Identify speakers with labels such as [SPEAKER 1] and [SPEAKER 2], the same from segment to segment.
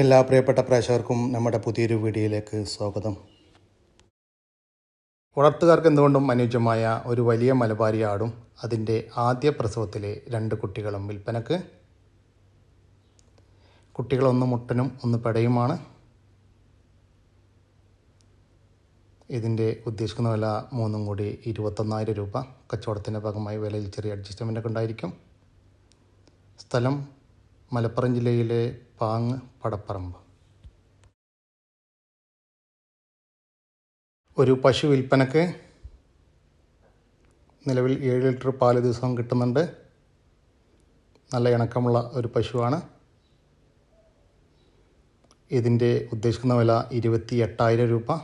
[SPEAKER 1] എല്ലാ പ്രിയപ്പെട്ട പ്രേക്ഷകർക്കും നമ്മുടെ പുതിയൊരു വീഡിയോയിലേക്ക് സ്വാഗതം. വളർത്തുകാർക്ക് എന്തുകൊണ്ടും അനുയോജ്യമായ ഒരു വലിയ മലബാരി ആടും അതിന്റെ ആദ്യ പ്രസവത്തിലെ രണ്ട് കുട്ടികളും വിൽപ്പനക്ക്. കുട്ടികളൊന്ന് മുട്ടനും ഒന്ന് പെടയുമാണ്. ഇതിന്റെ ഉദ്ദേശിക്കുന്ന വില മൂന്നും കൂടി ഇരുപത്തൊന്നായിരം രൂപ. കച്ചവടത്തിന്റെ ഭാഗമായി വിലയിൽ ചെറിയ അഡ്ജസ്റ്റ്മെന്റൊക്കെ ഉണ്ടായിരിക്കും. സ്ഥലം മലപ്പുറം ജില്ലയിലെ പാങ് പടപ്പറമ്പ്. ഒരു പശു വിൽപ്പനക്ക് നിലവിൽ ഏഴ് ലിറ്റർ പാൽ ദിവസവും കിട്ടുന്നുണ്ട്. നല്ല ഇണക്കമുള്ള ഒരു പശുവാണ്. ഇതിന്റെ ഉദ്ദേശിക്കുന്ന വില ഇരുപത്തി എട്ടായിരം രൂപ.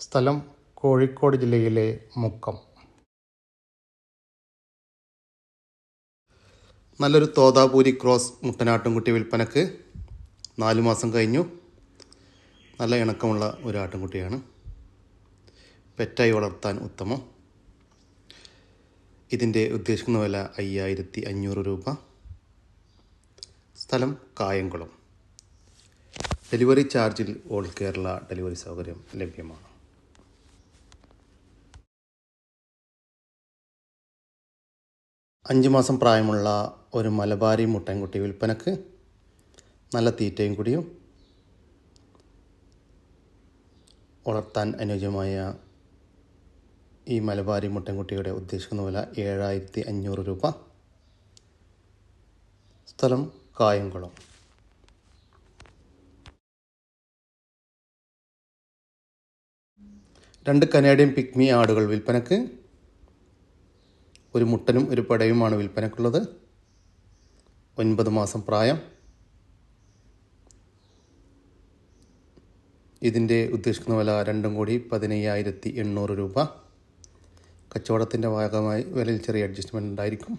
[SPEAKER 1] സ്ഥലം കോഴിക്കോട് ജില്ലയിലെ മുക്കം. നല്ലൊരു തോതാപൂരി ക്രോസ് മുട്ടനാട്ടുംകുട്ടി വിൽപ്പനക്ക് നാല് മാസം കഴിഞ്ഞു. നല്ല ഇണക്കമുള്ള ഒരു ആട്ടിൻകുട്ടിയാണ് പെറ്റായി വളർത്താൻ ഉത്തമം. ഇതിന്റെ ഉദ്ദേശിക്കുന്ന വില അയ്യായിരത്തി അഞ്ഞൂറ് രൂപ. സ്ഥലം കായംകുളം. ഡെലിവറി ചാർജിൽ ഓൾ കേരള ഡെലിവറി സൗകര്യം ലഭ്യമാണ്. അഞ്ച് മാസം പ്രായമുള്ള ഒരു മലബാരി മുട്ടൻകുട്ടി വിൽപ്പനക്ക് നല്ല തീറ്റയും കൂടിയും വളർത്താൻ അനുയോജ്യമായ ഈ മലബാരി മുട്ടൻകുട്ടിയുടെ ഉദ്ദേശിക്കുന്ന വില ഏഴായിരത്തി അഞ്ഞൂറ് രൂപ. സ്ഥലം കായംകുളം. രണ്ട് കനേഡിയൻ പിക്മി ആടുകൾ വിൽപ്പനക്ക് ഒരു മുട്ടനും ഒരു പടയുമാണ് വിൽപ്പനക്കുള്ളത്. ഒൻപത് മാസം പ്രായം. ഇതിന്റെ ഉദ്ദേശിക്കുന്ന വില രണ്ടും കൂടി പതിനയ്യായിരത്തി എണ്ണൂറ് രൂപ. കച്ചവടത്തിന്റെ ഭാഗമായി വിലയിൽ ചെറിയ അഡ്ജസ്റ്റ്മെന്റ് ഉണ്ടായിരിക്കും.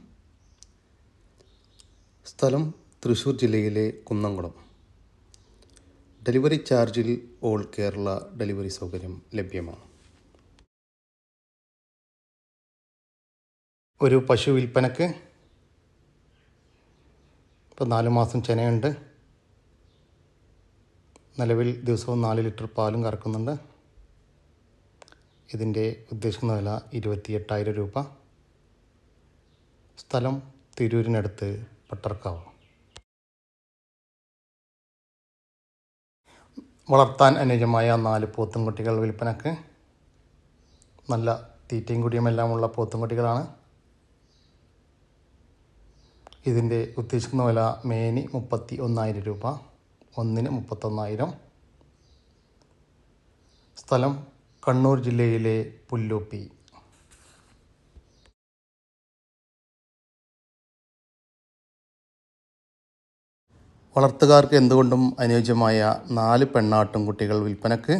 [SPEAKER 1] സ്ഥലം തൃശ്ശൂർ ജില്ലയിലെ കുന്നംകുളം. ഡെലിവറി ചാർജിൽ ഓൾ കേരള ഡെലിവറി സൗകര്യം ലഭ്യമാണ്. ഒരു പശു വിൽപ്പനക്ക് ഇപ്പോൾ നാല് മാസം ചെനയുണ്ട്. നിലവിൽ ദിവസവും നാല് ലിറ്റർ പാലും കറക്കുന്നുണ്ട്. ഇതിന്റെ ഉദ്ദേശിക്കുന്ന വില ഇരുപത്തി എട്ടായിരം രൂപ. സ്ഥലം തിരൂരിനടുത്ത് പട്ടർക്കാവ്. വളർത്താൻ അനുയോജ്യമായ നാല് പോത്തുംകുട്ടികൾ വിൽപ്പനക്ക്. നല്ല തീറ്റയും കുടിയുമെല്ലാമുള്ള പോത്തുംകുട്ടികളാണ്. ഇതിന്റെ ഉദ്ദേശിക്കുന്ന വില മേനി മുപ്പത്തി ഒന്നായിരം രൂപ ഒന്നിന് മുപ്പത്തൊന്നായിരം. സ്ഥലം കണ്ണൂർ ജില്ലയിലെ പുല്ലൂപ്പി. വളർത്തുകാർക്ക് എന്തുകൊണ്ടും അനുയോജ്യമായ നാല് പെണ്ണാട്ടും കുട്ടികൾ വിൽപ്പനക്ക്.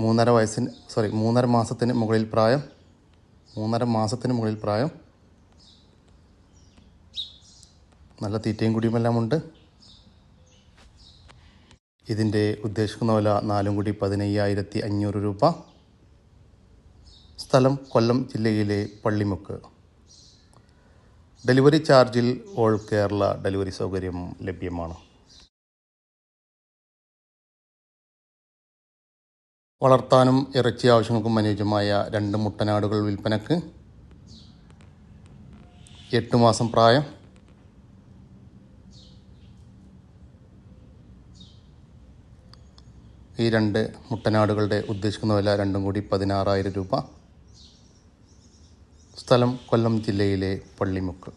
[SPEAKER 1] മൂന്നര വയസ്സിന് സോറി മൂന്നര മാസത്തിന് മുകളിൽ പ്രായം. മൂന്നര മാസത്തിന് മുകളിൽ പ്രായം. നല്ല തീറ്റയും കുടിയുമെല്ലാം ഉണ്ട്. ഇതിന്റെ ഉദ്ദേശിക്കുന്ന വില നാലും കൂടി പതിനയ്യായിരത്തി അഞ്ഞൂറ് രൂപ. സ്ഥലം കൊല്ലം ജില്ലയിലെ പള്ളിമുക്ക്. ഡെലിവറി ചാർജിൽ ഓൾ കേരള ഡെലിവറി സൗകര്യം ലഭ്യമാണ്. വളർത്താനും ഇറച്ചി ആവശ്യങ്ങൾക്കും അനുയോജ്യമായ രണ്ട് മുട്ടനാടുകൾ വിൽപ്പനക്ക്. എട്ട് മാസം പ്രായം. ഈ രണ്ട് മുട്ടനാടുകളുടെ ഉദ്ദേശിക്കുന്ന വില രണ്ടും കൂടി പതിനാറായിരം രൂപ. സ്ഥലം കൊല്ലം ജില്ലയിലെ പള്ളിമുക്ക്.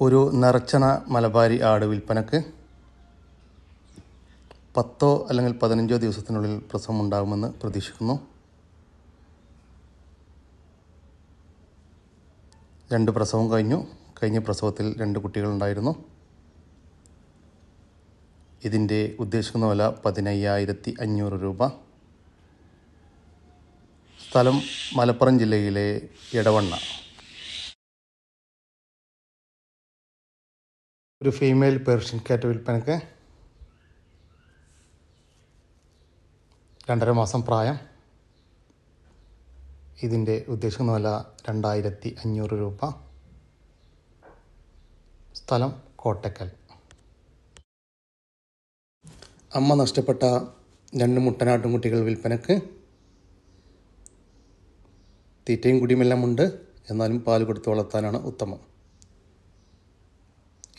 [SPEAKER 1] ഒരു നിറച്ചണ മലബാരി ആട് വിൽപ്പനക്ക് പത്തോ അല്ലെങ്കിൽ പതിനഞ്ചോ ദിവസത്തിനുള്ളിൽ പ്രസവം ഉണ്ടാകുമെന്ന് പ്രതീക്ഷിക്കുന്നു. രണ്ട് പ്രസവം കഴിഞ്ഞു. കഴിഞ്ഞ പ്രസവത്തിൽ രണ്ട് കുട്ടികളുണ്ടായിരുന്നു. ഇതിന്റെ ഉദ്ദേശിക്കുന്ന വില പതിനയ്യായിരത്തി അഞ്ഞൂറ് രൂപ. സ്ഥലം മലപ്പുറം ജില്ലയിലെ ഇടവണ്ണ ഒരു ഫീമെയിൽ പേർഷ്യൻ കാറ്റ് വിൽപ്പനക്ക് രണ്ടര മാസം പ്രായം. ഇതിന്റെ ഉദ്ദേശിക്കുന്ന വില രണ്ടായിരത്തി അഞ്ഞൂറ് രൂപ. സ്ഥലം കോട്ടക്കൽ. അമ്മ നഷ്ടപ്പെട്ട രണ്ട് മുട്ടനാട്ടും കുട്ടികൾ വിൽപ്പനക്ക് തീറ്റയും കുടിയുമെല്ലാം ഉണ്ട്. എന്നാലും പാൽ കൊടുത്ത് വളർത്താനാണ് ഉത്തമം.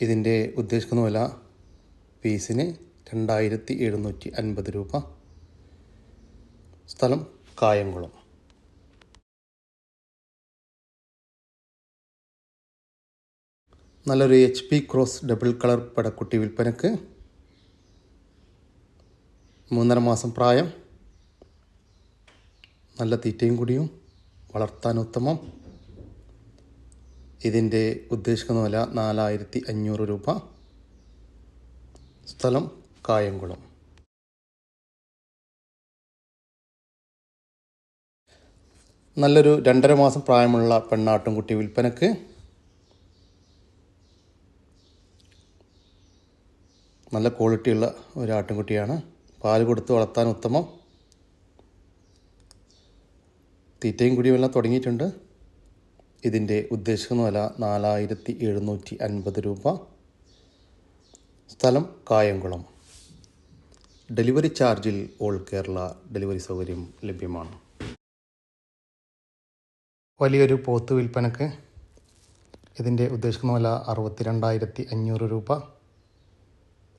[SPEAKER 1] ഇതിന്റെ ഉദ്ദേശിക്കുന്ന വില പീസിന് രണ്ടായിരത്തി എഴുന്നൂറ്റി അൻപത് രൂപ. സ്ഥലം കായംകുളം. നല്ലൊരു H P cross double colour പടക്കുട്ടി വിൽപ്പനക്ക് മൂന്നര മാസം പ്രായം. നല്ല തീറ്റയും കുടിയും. വളർത്താൻ ഉത്തമം. ഇതിന്റെ ഉദ്ദേശിക്കുന്ന വില നാലായിരത്തി അഞ്ഞൂറ് രൂപ. സ്ഥലം കായംകുളം. നല്ലൊരു രണ്ടര മാസം പ്രായമുള്ള പെണ്ണാട്ടുംകുട്ടി വിൽപ്പനക്ക്. നല്ല ക്വാളിറ്റിയുള്ള ഒരു ആട്ടിൻകുട്ടിയാണ് പാൽ കൊടുത്ത് വളർത്താൻ ഉത്തമം. തീറ്റയും കുടിയുമെല്ലാം തുടങ്ങിയിട്ടുണ്ട്. ഇതിന്റെ ഉദ്ദേശിക്കുന്ന വില നാലായിരത്തി എഴുന്നൂറ്റി അൻപത് രൂപ. സ്ഥലം കായംകുളം. ഡെലിവറി ചാർജിൽ ഓൾ കേരള ഡെലിവറി സൗകര്യം ലഭ്യമാണ്. വലിയൊരു പോത്ത് വിൽപ്പനക്ക് ഇതിന്റെ ഉദ്ദേശിക്കുന്ന വില അറുപത്തി രണ്ടായിരത്തി അഞ്ഞൂറ് രൂപ.